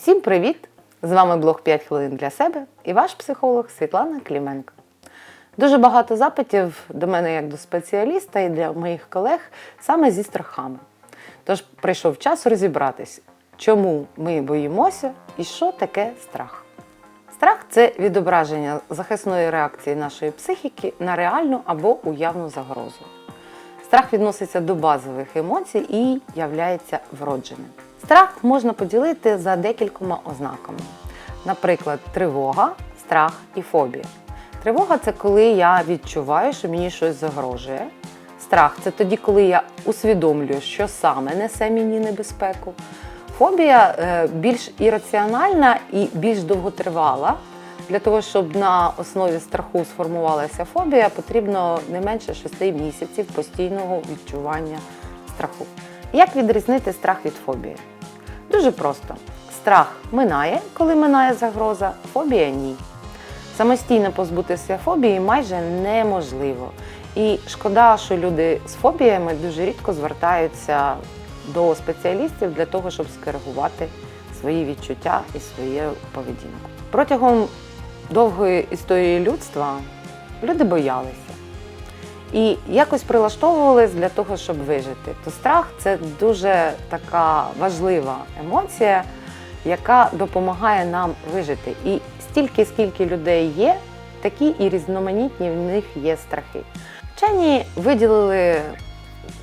Всім привіт! З вами блог 5 хвилин для себе і ваш психолог Світлана Кліменко. Дуже багато запитів до мене як до спеціаліста і для моїх колег саме зі страхами. Тож прийшов час розібратись, чому ми боїмося і що таке страх. Страх це відображення захисної реакції нашої психіки на реальну або уявну загрозу. Страх відноситься до базових емоцій і являється вродженим. Страх можна поділити за декількома ознаками. Наприклад, тривога, страх і фобія. Тривога це коли я відчуваю, що мені щось загрожує. Страх це тоді, коли я усвідомлюю, що саме несе мені небезпеку. Фобія е, більш ірраціональна і більш довготривала. Для того, щоб на основі страху сформувалася фобія, потрібно не менше 6 місяців постійного відчування страху. Як відрізнити страх від фобії? Дуже просто. Страх минає, коли минає загроза, фобія ні. Самостійно позбутися фобії майже неможливо. І шкода, що люди з фобіями дуже рідко звертаються до спеціалістів для того, щоб скоригувати свої відчуття і свою поведінку. Протягом довгої історії людства люди боялися і якось прилаштовувались для того, щоб вижити. То страх це дуже така важлива емоція, яка допомагає нам вижити. І стільки, скільки людей є, такі і різноманітні в них є страхи. Вчені виділили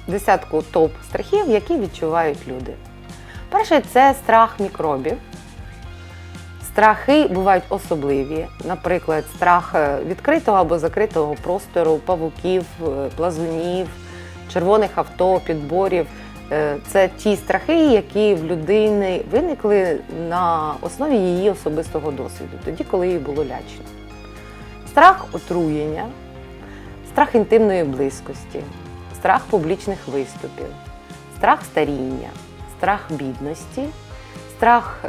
десятку топ страхів, які відчувають люди. Перший це страх мікробів. Страхи бувають особливі, наприклад, страх е, відкритого або закритого простору, павуків, е, плазунів, червоних авто, підборів. Е, Це ті страхи, які в людини виникли на основі її особистого досвіду, тоді, коли їй було лячно. Страх отруєння, страх інтимної близькості, страх публічних виступів, страх старіння, страх бідності, страх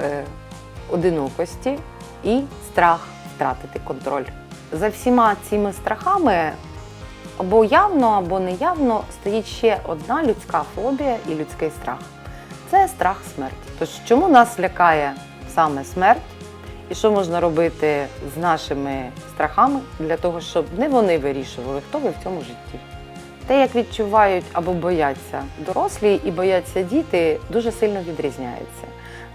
одинокості і страх втратити контроль. За всіма цими страхами або явно, або неявно стоїть ще одна людська фобія і людський страх це страх смерті. Тож чому нас лякає саме смерть? І що можна робити з нашими страхами для того, щоб не вони вирішували, хто ви в цьому житті? Те, як відчувають або бояться дорослі і бояться діти, дуже сильно відрізняється.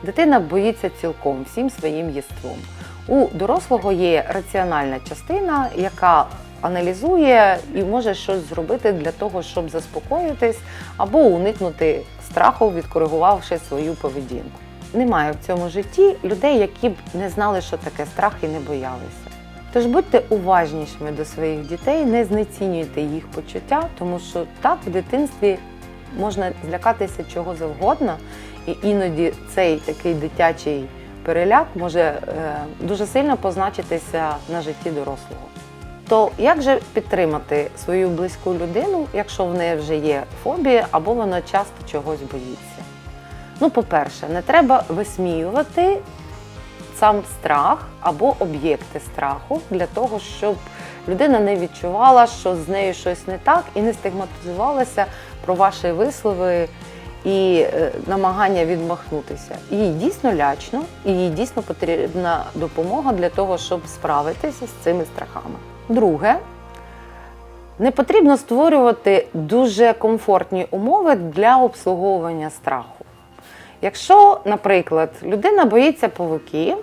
Дитина боїться цілком всім своїм єством. У дорослого є раціональна частина, яка аналізує і може щось зробити для того, щоб заспокоїтись або уникнути страху, відкоригувавши свою поведінку. Немає в цьому житті людей, які б не знали, що таке страх і не боялися. Тож будьте уважнішими до своїх дітей, не знецінюйте їх почуття, тому що так в дитинстві можна злякатися чого завгодно, і іноді цей такий дитячий переляк може е, дуже сильно позначитися на житті дорослого. То як же підтримати свою близьку людину, якщо в неї вже є фобія або вона часто чогось боїться? Ну, по-перше, не треба висміювати сам страх або об'єкти страху для того, щоб людина не відчувала, що з нею щось не так, і не стигматизувалася про ваші вислови і е, намагання відмахнутися. Їй дійсно лячно, і їй дійсно потрібна допомога для того, щоб справитися з цими страхами. Друге, не потрібно створювати дуже комфортні умови для обслуговування страху. Якщо, наприклад, людина боїться павуків,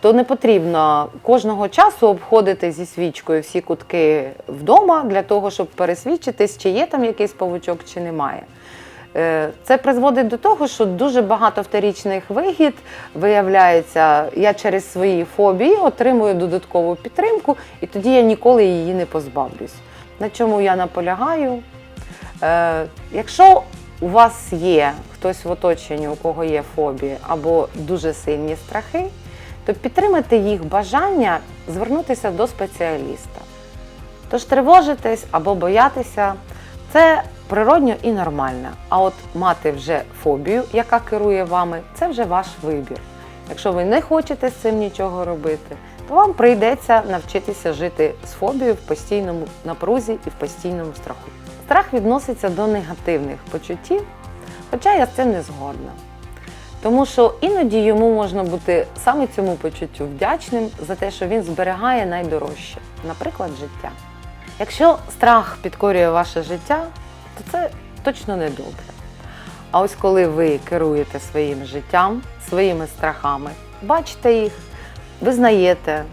то не потрібно кожного часу обходити зі свічкою всі кутки вдома для того, щоб пересвідчитись, чи є там якийсь павучок, чи немає. Е, Це призводить до того, що дуже багато вторічних вигід виявляється, я через свої фобії отримую додаткову підтримку, і тоді я ніколи її не позбавлюсь. На чому я наполягаю? Е, Якщо у вас є хтось в оточенні, у кого є фобії або дуже сильні страхи, то підтримати їх бажання звернутися до спеціаліста. Тож тривожитись або боятися це природньо і нормально. А от мати вже фобію, яка керує вами, це вже ваш вибір. Якщо ви не хочете з цим нічого робити, то вам прийдеться навчитися жити з фобією в постійному напрузі і в постійному страху. Страх відноситься до негативних почуттів, хоча я з цим не згодна. Тому що іноді йому можна бути саме цьому почуттю вдячним за те, що він зберігає найдорожче, наприклад, життя. Якщо страх підкорює ваше життя, то це точно не добре. А ось коли ви керуєте своїм життям, своїми страхами, бачите їх, визнаєте,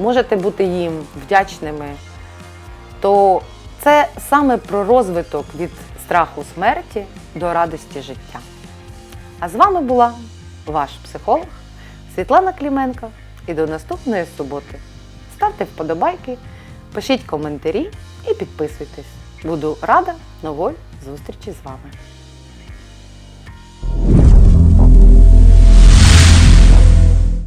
можете бути їм вдячними, то це саме про розвиток від страху смерті до радості життя. А з вами була ваш психолог Світлана Кліменко. І до наступної суботи. Ставте вподобайки, пишіть коментарі і підписуйтесь. Буду рада нової зустрічі з вами.